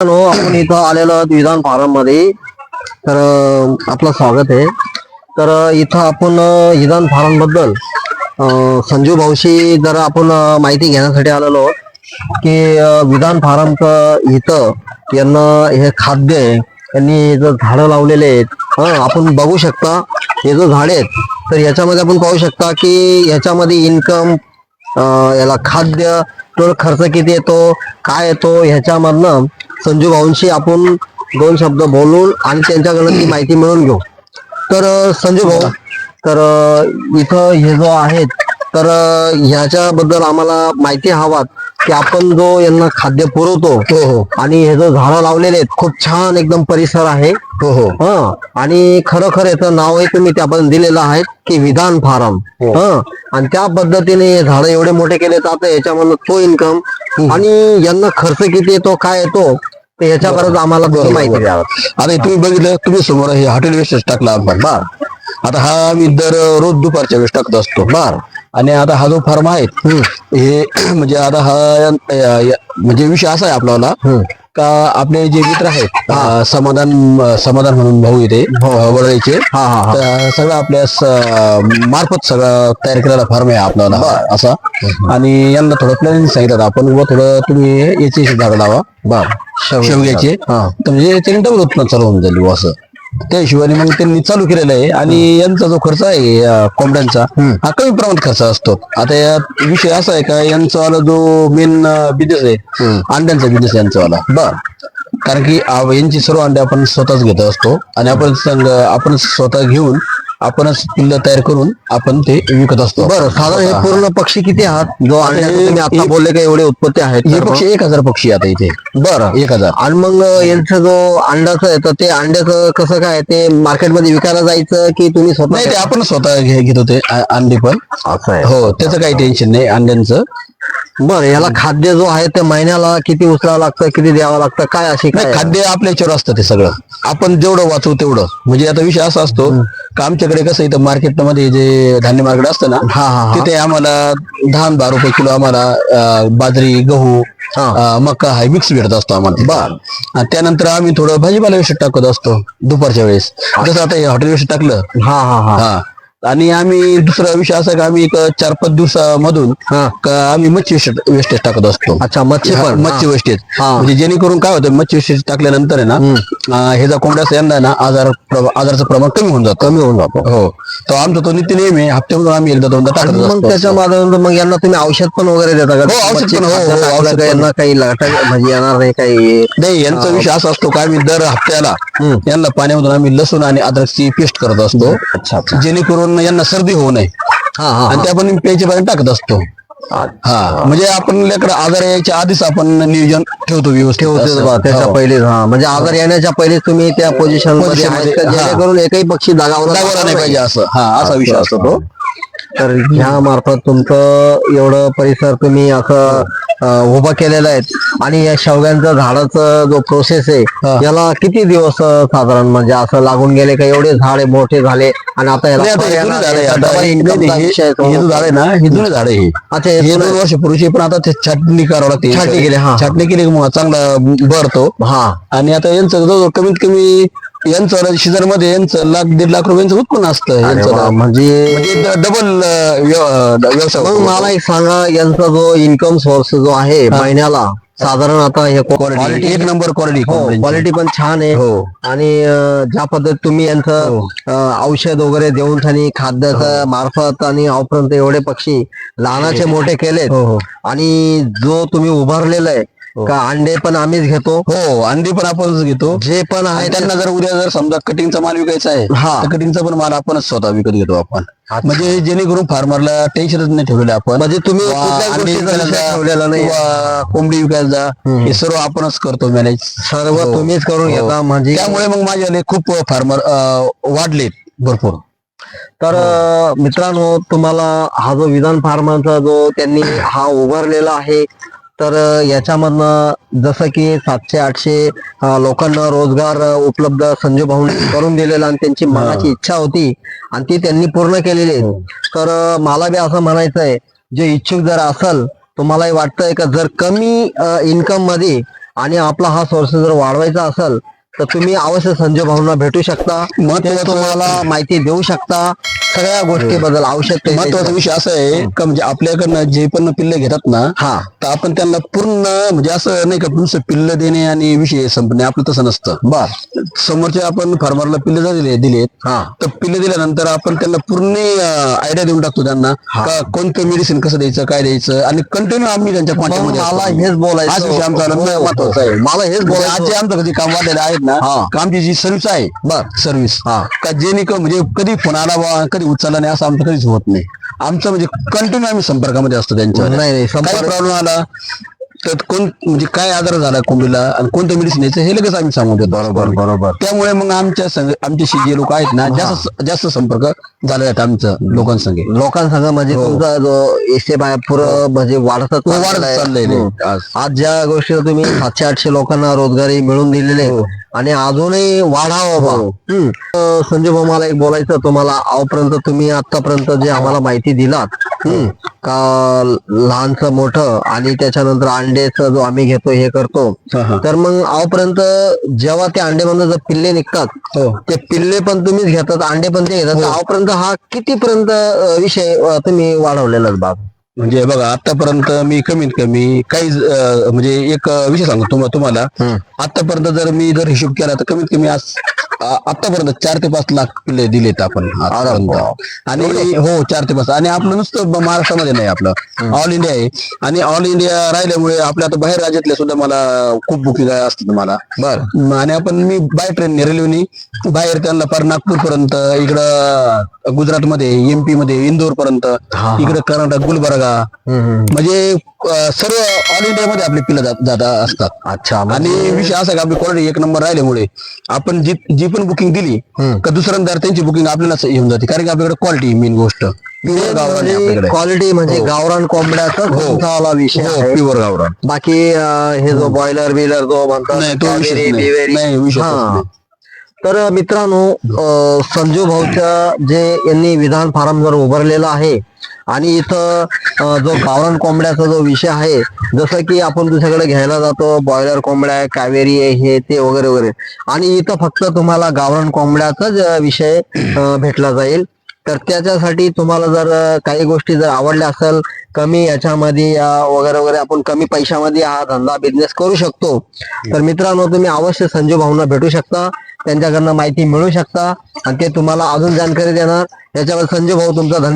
आपण इथं आलेलो आहोत विधान फार्ममध्ये तर आपलं स्वागत आहे. तर इथं आपण विधान फार्मबद्दल संजू भाऊशी जरा आपण माहिती घेण्यासाठी आलेलो आहोत की विधान फार्मचं इथं यांना हे खाद्य आहे यांनी जर झाडं लावलेले आहेत आपण बघू शकता हे जो झाड आहेत तर याच्यामध्ये आपण पाहू शकता की याच्यामध्ये इन्कम याला खाद्य टोल खर्च किती येतो काय येतो ह्याच्यामधनं संजू भाऊंशी आपण दोन शब्द बोलून आणि त्यांच्याकडून ती माहिती मिळवून घेऊ. तर संजू भाऊ तर इथं हे जो आहेत तर ह्याच्याबद्दल आम्हाला माहिती हवात की आपण जो यांना खाद्य पुरवतो हो हो. आणि हे जो झाडं लावलेले आहेत खूप छान एकदम परिसर आहे. हो हो. हा आणि खरोखर याचं नावही तुम्ही त्याबद्दल दिलेलं आहे की विधान फार्म. हा. आणि त्या पद्धतीने हे झाडं एवढे मोठे केले आता याच्यामधून तो इन्कम आणि यांना खर्च किती येतो काय येतो तर ह्याच्यापर्यंत आम्हाला थोडी माहिती द्यावं. आता तुम्ही बघितलं तुम्ही समोर हे हॉटेल वेस्टेज टाकला आपण बर. आता हा आम्ही दर रोज दुपारच्या वेळेस टाकत असतो बर. आणि आता हा जो फार्म आहे हे म्हणजे आता हा या- या- म्हणजे विषय असा आहे आपल्याला का आपले जे मित्र आहेत अं, समाधान समाधान म्हणून भाऊ येते वडळीचे हा हा हा. तर सगळं आपल्या स- मार्फत सगळं तयार केलेला फार्म आहे आपल्याला. असा. आणि यांना थोडं प्लॅनिंग सांगितलं आपण. व थोडं तुम्ही याचे झाड लावा बर. शेवग्याचे. हा. तर म्हणजे त्यांनी डबल उत्पन्न चालू होऊन जाईल बुवा असं. त्या हिशोबाने मग त्यांनी चालू केलेलं आहे. आणि यांचा जो खर्च आहे कोंबड्यांचा हा कमी प्रमाणात खर्च असतो. आता यात विषय असा आहे का यांचा वाला जो मेन बिझनेस आहे अंड्यांचा बिझनेस यांचा वाला बर. कारण की आ- यांची सर्व अंडे आपण स्वतःच घेत असतो. आणि आपण संग आपण स्वतः घेऊन आपणच पिल्ल तयार करून आपण ते विकत असतो. बर साधारण हे पूर्ण पक्षी किती आहात? जो तुम्ही आता बोलले का एवढे उत्पत्ती आहेत हे? पक्षी एक हजार पक्षी आता इथे. बरं. एक हजार. आणि मग यांचं जो अंड्याचं आहे तर ते अंड्याचं कसं काय ते मार्केटमध्ये विकायला जायचं की तुम्ही स्वतः नाही ते आपण स्वतः घेत होते अंडे पण. असं आहे. हो त्याचं काही टेन्शन नाही अंड्यांचं. बरं याला खाद्य जो आहे ते महिन्याला किती उचलावं लागतं किती द्यावं लागतं काय अशी काय नाही खाद्य आपल्या याच्यावर असतं ते सगळं. आपण जेवढं वाचवू तेवढं. म्हणजे आता विषय असा असतो का आमच्याकडे कसं इथं मार्केटमध्ये जे धान्य मार्केट असतं ना हा, हा, हा. तिथे आम्हाला दहा बारा रुपये किलो आम्हाला अं, बाजरी गहू हा. अं, मका हा मिक्स भेटत असतो आम्हाला. बर त्यानंतर आम्ही थोडं भाजीपाला विषय टाकत असतो दुपारच्या वेळेस. जसं आता हे हॉटेल विषय टाकलं. हा हा हा. हा. आणि आम्ही दुसरा विषय असा का आम्ही एक चार पाच दिवसामधून हा. का आम्ही मच्छी वेस्टेज टाकत असतो. अच्छा मच्छी हा, पण. मच्छी वेस्टेज. हा. म्हणजे जेणेकरून काय होतं मच्छी वेस्टेज टाकल्यानंतर आहे ना अं, हे जर कोंबड्याचा यंदा आहे ना आजार आजाराचं प्रमाण कमी होऊन जातं. कमी होऊन जातो. हो. तर आमचा तो नित्य नेहमी आहे. हप्त्यामधून आम्ही एकदा दोनदा टाकत आणि मग असतो. त्याच्या माध्यमातून मग यांना तुम्ही औषध पण वगैरे देता का? हो, औषध पण, हो, हो, टाकलं औषध का पण. यांना काही लाटा म्हणजे येणार नाही काही. नाही यांचा विषय असा असतो का आम्ही दर हप्त्याला यांना पाण्यामधून आम्ही लसूण आणि अद्रकची पेस्ट करत असतो. अच्छा अच्छा. जेणेकरून यांना सर्दी होऊ नये. हा हा आणि ते आपण प्यायच्या पाणी टाकत असतो. हा. म्हणजे आपण लेकर आजार यायच्या आधीच आपण नियोजन ठेवतो व्यवस्थित. ठेवतेच असं. बा त्याच्या हो. पहिले हा. म्हणजे आजार येण्याच्या पहिले तुम्ही त्या पोझिशन Position मध्ये, हा. जेणेकरून एकही पक्षी दागावला दागवला नाही पाहिजे असं. हा असा विषय असतो. तो तर ह्या मार्फत तुमचं एवढं परिसर तुम्ही असं उभं केलेलं आहे. आणि या शेवग्यांचं झाडाचं जो प्रोसेस आहे. याला किती दिवस साधारण म्हणजे असं लागून गेले का एवढे झाडे मोठे झाले? आणि आता याला हे झाड आहे, ना हे जुनं झाड आहे हे. अच्छा हे दोन वर्ष पूर्वीचे पण आता ते छाटणी करावं लागते. छाटणी केली, हा. छाटणी केली चांगला भरतो. हा. आणि आता यांचं जवळजवळ कमीत कमी यांचं सीझनमध्ये यांचं लाख दीड लाख रुपयांचं उत्पन्न असतं यांचं म्हणजे म्हणजे डबल व्यवसाय मग होतो. मला एक सांगा यांचा जो इन्कम सोर्स जो आहे महिन्याला साधारण आता हे क्वालिटी एक नंबर क्वालिटी क्वालिटी पण छान आहे. हो. आणि अं, ज्या पद्धत तुम्ही यांचं अं, औषध वगैरे देऊन आणि खाद्याचं मार्फत आणि आऊपर्यंत एवढे पक्षी लहानाचे मोठे केलेत. हो, हो. आणि जो तुम्ही उभारलेला आहे का अंडे पण आम्हीच घेतो? हो अंडी पण आपणच घेतो. जे पण आहे त्यांना जर उद्या जर समजा कटिंगचा माल विकायचा आहे हा. कटिंगचा पण माल आपणच स्वतः विकत घेतो आपण. म्हणजे जेणेकरून फार्मरला टेन्शनच नाही ठेवलेलं आपण. म्हणजे तुम्ही ठेवलेला नाही. कोंबडी विकायला जा हे सर्व आपणच करतो मॅनेज सर्व तुम्हीच करून घेता म्हणजे त्यामुळे मग माझ्याले खूप फार्मर वाढलेत भरपूर. तर मित्रांनो तुम्हाला हा जो विधान फार्माचा जो त्यांनी हा उभारलेला आहे तर याच्यामधनं जसं की सातशे आठशे लोकांना रोजगार उपलब्ध संजय भाऊंनी करून दिलेला आणि त्यांची मनाची इच्छा होती आणि ती त्यांनी पूर्ण केलेली आहे तर मला बी असं म्हणायचं आहे जे इच्छुक जर असल तुम्हालाही वाटतंय का जर कमी इन्कममध्ये आणि आपला हा सोर्स जर वाढवायचा असेल तर तुम्ही अवश्य संजय भाऊंना भेटू शकता. महत्वाचं- तुम्हाला माहिती देऊ शकता. सगळ्या गोष्टीबद्दल आवश्यक महत्त्वाचा विषय असा आहे का म्हणजे आपल्याकडनं जे पण पिल्ले घेतात ना हा. तर आपण त्यांना पूर्ण म्हणजे असं नाही का नुसतं पिल्ल देणे आणि विषय संपणे आपलं तसं नसतं. बर. समोरचे आपण फार्मरला पिल्ले जर दिले दिलेत हा. तर पिल्ले दिल्यानंतर आपण त्यांना पूर्ण आयडिया देऊन टाकतो त्यांना कोणतं मेडिसिन कसं द्यायचं काय द्यायचं आणि कंटिन्यू आम्ही त्यांच्या कॉन्टॅक्टमध्ये मला. हेच बोलायचं आमचा हो, हो. महत्त्वाचा आहे. मला हेच म्हणजे आज जे बोलायचं आमचं कधी काम वाढलेलं आहेत ना हा. आमची जी सर्व्हिस आहे बर. सर्व्हिस हा. का जे का म्हणजे कधी फोन आला बा कधी उचलला नाही असं आमचं कधीच होत नाही. आमचं म्हणजे कंटिन्यू आम्ही संपर्कामध्ये असतो त्यांच्या नाही, नाही, संपर्क- काही प्रॉब्लेम आला तर कोण म्हणजे काय आजार झाला कोंबडीला आणि कोणतं मेडिसिन यायचं हे लगेच आम्ही सांगू देतो बरोबर बरोबर त्यामुळे मग आमच्या संग आमच्याशी जे लोक आहेत ना जास्त जास्त संपर्क झाले आहेत आमचं लोकांसंगे लोकांसंग म्हणजे तुमचा जो एस बाय पुरं म्हणजे हो. वाढत चाललेला आहे. चाललेलं आहे हम्म. आज. आज ज्या गोष्टीला तुम्ही सातशे आठशे लोकांना रोजगारी मिळून दिलेले हो. आहे, आणि अजूनही वाढावं बा हम्म. अं, संजय भाऊ मला एक बोलायचं तुम्हाला आजपर्यंत तुम्ही आतापर्यंत जे आम्हाला माहिती दिलात का लहानचं मोठं आणि त्याच्यानंतर अंड्याचं जो आम्ही घेतो हे करतो हा, हा. तर मग आजपर्यंत जेव्हा ते अंड्यामधून जर पिल्ले निघतात हो. ते पिल्ले पण तुम्हीच घेतात अंडे पण ते घेतात तर आजपर्यंत हा कितीपर्यंत विषय तुम्ही वाढवलेला बाब म्हणजे बघा आतापर्यंत मी कमीत कमी काही म्हणजे एक विषय सांगतो तुम्हा- तुम्हाला. आतापर्यंत जर मी जर हिशोब केला तर कमीत कमी आज आतापर्यंत चार ते पाच लाख पिल्ले दिलेत आपण आतापर्यंत. आणि हो चार ते पाच. आणि आपलं नुसतं ब- महाराष्ट्रामध्ये नाही आपलं. ऑल इंडिया आहे. आणि ऑल इंडिया राहिल्यामुळे आपल्या आता बाहेर राज्यातल्या सुद्धा मला खूप बुकिंग असतात मला. बर. आणि आपण मी बाय ट्रेन रेल्वेनी बाहेर त्यांना पार नागपूर पर्यंत इकडं गुजरातमध्ये एमपी मध्ये इंदोर पर्यंत. इकडे कर्नाटक गुलबर्गा म्हणजे अं, सर्व ऑल इंडिया मध्ये आपले पिल्लं जात जात असतात अच्छा आणि म्हणजे विषय असा का आपली क्वालिटी एक नंबर राहिल्यामुळे आपण जी जी पण बुकिंग दिली. का दुसऱ्यांदा त्यांची बुकिंग आपल्यालाच येऊन जाते कारण की आपल्याकडे क्वालिटी मेन गोष्ट प्युअर गावरान आहे आपल्याकडे क्वालिटी म्हणजे गावरान कोंबड्याचा तुमचा वाला विषय हो आहे. प्युअर गावरान बाकी अं, हे जो बॉयलर बिलर जो म्हणतात नाही, तो विषयच कावेरी, नाही. बिवेरी. नाही, विषयच हा. नाही. तर मित्रांनो अं, संजू भाऊच्या जे यांनी विधान फार्म जर उभारलेलं आहे आणि इथं जो गावरान कोंबड्याचा जो विषय आहे जसं की आपण दुसऱ्याकडे घ्यायला जातो बॉयलर कोंबड्या आहे कावेरी आहे हे ते वगैरे वगैरे. आणि इथं फक्त तुम्हाला गावरान कोंबड्याचाच विषय भेटला जाईल. तर त्याच्यासाठी तुम्हाला जर काही गोष्टी जर आवडल्या असेल कमी याच्यामध्ये वगैरे वगैरे आपण कमी पैशामध्ये हा धंदा बिझनेस करू शकतो. तर मित्रांनो तुम्ही अवश्य संजू भाऊंना भेटू शकता. त्यांच्याकडनं माहिती मिळू शकता. आणि ते तुम्हाला अजून जानकारी देणार. याच्यावर संजू भाऊ तुमचा